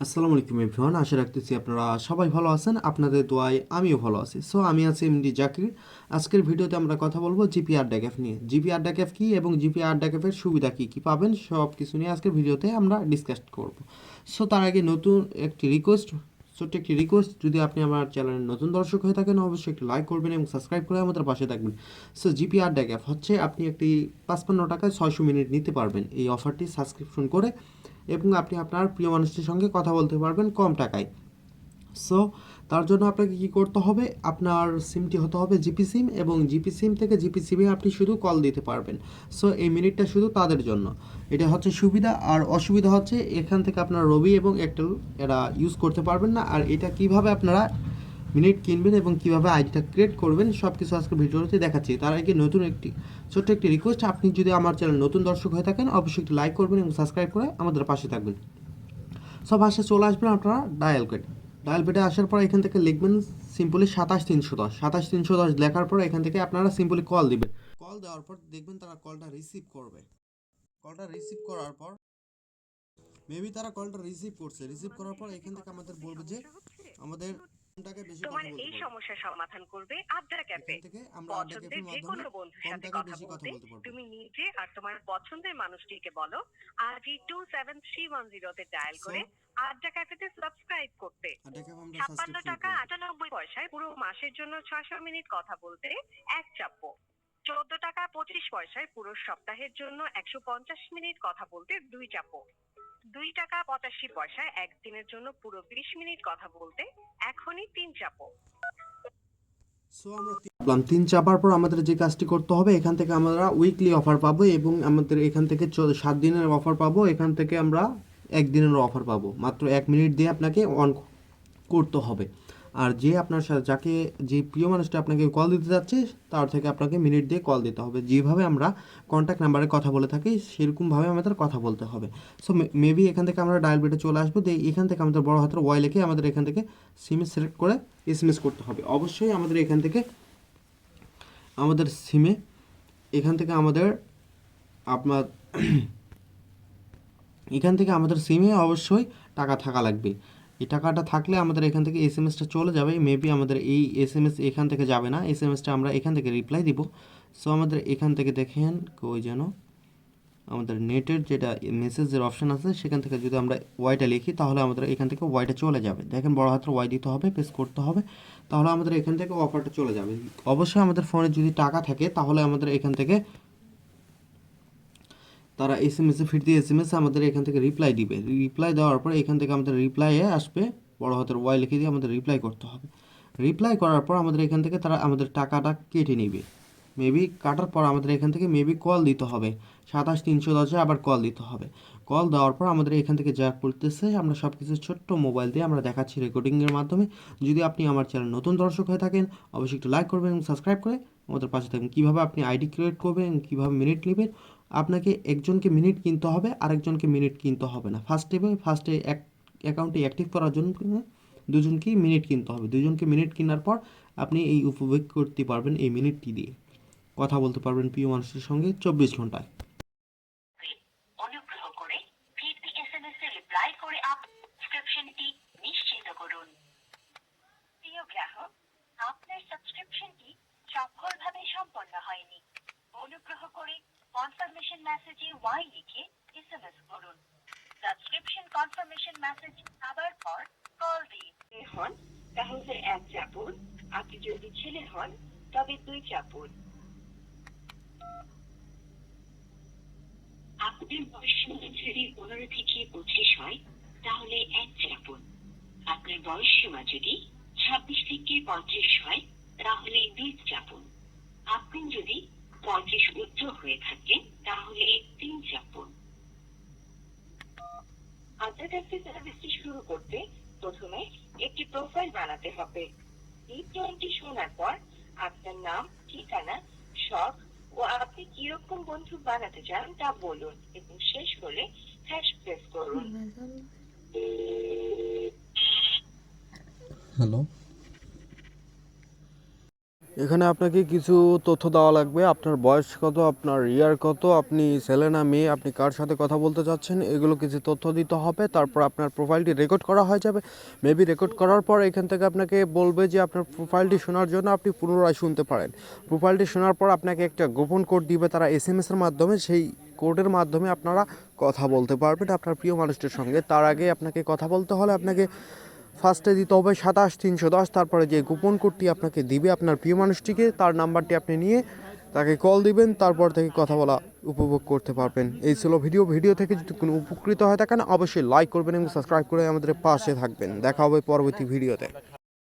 আসসালামু আলাইকুম এভরিওয়ান, আশা রাখতেছি আপনারা সবাই ভালো আছেন, আপনাদের দোয়ায় আমিও ভালো আছি। সো আমি আছি এমডি জাকির। আজকের ভিডিওতে আমরা কথা বলব জিপিআর ড্যাকেফ নিয়ে। জিপিআর ড্যাকেফ কী এবং জিপিআর ড্যাকেফের সুবিধা কী কী পাবেন সব কিছু নিয়ে আজকের ভিডিওতে আমরা ডিসকাস করব। সো তার আগে নতুন একটি রিকোয়েস্ট ছোট্ট একটি রিকোয়েস্ট যদি আপনি আমার চ্যানেলের নতুন দর্শক হয়ে থাকেন, অবশ্যই একটি লাইক করবেন এবং সাবস্ক্রাইব করে আমাদের পাশে থাকবেন। সো জিপিআর ড্যাকেফ হচ্ছে আপনি একটি পাঁচপান্ন টাকায় ছয়শো মিনিট নিতে পারবেন এই অফারটি সাবস্ক্রিপশন করে। এবং আপনি আপনার প্রিয় মানুষটির সঙ্গে কথা বলতে পারবেন কম টাকায়। সো তার জন্য আপনাকে কি করতে হবে? আপনার সিমটি হতে হবে জিপি সিম এবং জিপি সিম থেকে জিপি সিমে আপনি শুধু কল দিতে পারবেন। সো এই মিনিটটা শুধু তাদের জন্য। এটা হচ্ছে সুবিধা। আর অসুবিধা হচ্ছে এখান থেকে আপনার রবি এবং এয়ারটেল এরা ইউজ করতে পারবেন না। আর এটা কীভাবে আপনারা মিনিট কিনবেন এবং কীভাবে আইডিটা ক্রিয়েট করবেন সব কিছু আজকে ভিডিওতে দেখাচ্ছি। তার আগে নতুন একটি, ছোট্ট একটি রিকোয়েস্ট আপনি যদি আমার চ্যানেল নতুন দর্শক হয়ে থাকেন, অবশ্যই একটি লাইক করবেন এবং সাবস্ক্রাইব করে আমাদের পাশে থাকবেন। সব ভাষায় চলে আসবেন আপনারা ডায়াল পেড ডায়াল পেডে আসার পর এখান থেকে লিখবেন সিম্পলি সাতাশ তিনশো দশ। সাতাশ তিনশো দশ লেখার পর এখান থেকে আপনারা সিম্পলি কল দিবেন। কল দেওয়ার পর দেখবেন তারা কলটা রিসিভ করবে। কলটা রিসিভ করার পর মেবি তারা কলটা রিসিভ করছে। রিসিভ করার পর এখান থেকে আমাদের বলবে যে, আমাদের তোমার এই বলবে। সমস্যার সমাধান করবে আড্ডা ক্যাফে পছন্দের যে কোনো বন্ধুর সাথে কথা বলতে তুমি নিজে আর তোমার পছন্দের মানুষটিকে বলো আজই টু সেভেন থ্রি ওয়ান জিরোতে ডায়াল করে আড্ডা ক্যাফেতে সাবস্ক্রাইব করতে। ছাপ্পান্ন টাকা আটানব্বই পয়সায় পুরো মাসের জন্য ছয়শো মিনিট কথা বলতে এক চাপ্পো। চোদ্দ টাকা পঁচিশ পয়সায় পুরো সপ্তাহের জন্য একশো পঞ্চাশ মিনিট কথা বলতে দুই চাপ্পো। দুই টাকা পঁচাশি পয়সায় একদিনের জন্য পুরো বিশ মিনিট কথা বলতে এখনই তিন চাপো। সো আমরা তিন চাপার পর আমাদের যে কাজটি করতে হবে, এখান থেকে আমরা উইকলি অফার পাবো এবং আমাদের এখান থেকে সাত দিনের অফার পাবো। এখান থেকে আমরা একদিনের অফার পাবো। মাত্র এক মিনিট দিয়ে আপনাকে অন করতে হবে। আর যে আপনার সাথে যাকে, যে প্রিয় মানুষটা আপনাকে কল দিতে যাচ্ছে, তার থেকে আপনাকে মিনিট দিয়ে কল দিতে হবে। যেভাবে আমরা কন্ট্যাক্ট নাম্বারে কথা বলে থাকি, সেরকমভাবে আমাদের কথা বলতে হবে। সো মেবি এখান থেকে আমরা ডায়াল বেটে চলে আসব। দিয়ে এখান থেকে আমাদের বড় হাতের ওয়াই লিখে আমাদের এখান থেকে সিমে সিলেক্ট করে এসএমএস করতে হবে। অবশ্যই আমাদের এখান থেকে, আমাদের সিমে এখান থেকে আমাদের আপনার, এখান থেকে আমাদের সিমে অবশ্যই টাকা থাকা লাগবে। এই টাকাটা থাকলে আমাদের এখান থেকে এস এম এসটা চলে যাবে। মেবি আমাদের এই এস এম এস এখান থেকে যাবে না। এস এম এসটা আমরা এখান থেকে রিপ্লাই দিব। সো আমাদের এখান থেকে দেখেন কই যেন আমাদের নেটের যেটা মেসেজের অপশান আছে, সেখান থেকে যদি আমরা ওয়াইটা লিখি, তাহলে আমাদের এখান থেকে ওয়াইটা চলে যাবে। দেখেন বড় হাতের ওয়াই দিতে হবে পেস করতে হবে, তাহলে আমাদের এখান থেকে অফারটা চলে যাবে। অবশ্যই আমাদের ফোনে যদি টাকা থাকে, তাহলে আমাদের এখান থেকে তারা এস এম এসে ফিরতি এস এম এস আমাদের এখান থেকে রিপ্লাই দিবে। রিপ্লাই দেওয়ার পর এখান থেকে আমাদের রিপ্লাইয়ে আসবে, বড় হাতের ওয়াই লিখে দিয়ে আমাদের রিপ্লাই করতে হবে। রিপ্লাই করার পর আমাদের এখান থেকে তারা আমাদের টাকাটা কেটে নেবে। মেবি কাটার পর আমাদের এখান থেকে মেবি কল দিতে হবে। সাতাশ তিনশো দশে আবার কল দিতে হবে। কল দেওয়ার পর আমাদের এখান থেকে যা করতেছে, আমরা সব কিছু ছোট্ট মোবাইল দিয়ে আমরা দেখাচ্ছি রেকর্ডিংয়ের মাধ্যমে। যদি আপনি আমার চ্যানেল নতুন দর্শক হয়ে থাকেন, অবশ্যই একটু লাইক করবেন এবং সাবস্ক্রাইব করে আমাদের পাশে থাকবেন। কীভাবে আপনি আইডি ক্রিয়েট করবেন, কীভাবে মিনিট নেবেন? আপনাকে একজনকে মিনিট কিনতে হবে, আরেকজনকে মিনিট কিনতে হবে না। ফার্স্ট স্টেপে ফার্স্টে এক অ্যাকাউন্টে অ্যাক্টিভ করার জন্য দুজনকেই মিনিট কিনতে হবে। দুজনকে মিনিট কেনার পর আপনি এই উপভোগ করতে পারবেন এই মিনিটটি দিয়ে। কথা বলতে পারবেন প্রিয় মানুষের সঙ্গে চব্বিশ ঘন্টায়। অনুগ্রহ করে ফিরতি এসএমএস এ রিপ্লাই করে আপ সাবস্ক্রিপশনটি নিশ্চিত করুন। প্রিয় গ্রাহক আপনার সাবস্ক্রিপশনটি সফলভাবে সম্পন্ন হয়নি। অনুগ্রহ করে কনফার্মেশন মেসেজে ওয়াই লিখে এসএমএস করুন। সাবস্ক্রিপশন কনফার্মেশন মেসেজ পাবার পর কল দিন। হন তাহলে এক চাপুন। আপনি যদি ছেলে হন তবে দুই চাপুন। আপনার বয়স যদি পনেরো থেকে পঁচিশ হয়, তাহলে এক চাপুন। আপনার বয়স সীমা যদি ছাব্বিশ থেকে পঁয়ত্রিশ হয়, তাহলে দুই চাপুন। আপনি যদি পঁয়ত্রিশ ঊর্ধ্ব হয়ে থাকেন, তাহলে তিন চাপুন। আন্তর্জাতিক সার্ভিসটি শুরু করতে প্রথমে একটি প্রোফাইল বানাতে হবে। এই টোনটি শোনার পর আপনার নাম, ঠিকানা, শখ ও আপনি কীরকম বন্ধু বানাতে চান তা বলুন এবং শেষ হলে হ্যাশ প্রেস করুন। হ্যালো এখানে আপনাকে কিছু তথ্য দেওয়া লাগবে। আপনার বয়স কত, আপনার ইয়ার কত, আপনি ছেলে না মেয়ে, আপনি কার সাথে কথা বলতে চাচ্ছেন, এগুলো কিছু তথ্য দিতে হবে। তারপর আপনার প্রোফাইলটি রেকর্ড করা হয়ে যাবে। মেবি রেকর্ড করার পর এখান থেকে আপনাকে বলবে যে আপনার প্রোফাইলটি শোনার জন্য আপনি পুনরায় শুনতে পারেন। প্রোফাইলটি শোনার পর আপনাকে একটা গোপন কোড দিবে তারা এস এম এসের মাধ্যমে। সেই কোডের মাধ্যমে আপনারা কথা বলতে পারবেন আপনার প্রিয় মানুষটির সঙ্গে। তার আগে আপনাকে কথা বলতে হলে আপনাকে ফার্স্টে দিতে হবে সাতাশ তিনশো দশ, তারপরে যে গোপন কোডটি আপনাকে দিবে আপনার প্রিয় মানুষটিকে, তার নাম্বারটি আপনি নিয়ে তাকে কল দিবেন, তারপর থেকে কথা বলা উপভোগ করতে পারবেন। এই ছিল ভিডিও। ভিডিও থেকে যদি কোনো উপকৃত হয় থাকেন অবশ্যই লাইক করবেন এবং সাবস্ক্রাইব করে আমাদের পাশে থাকবেন। দেখা হবে পরবর্তী ভিডিওতে।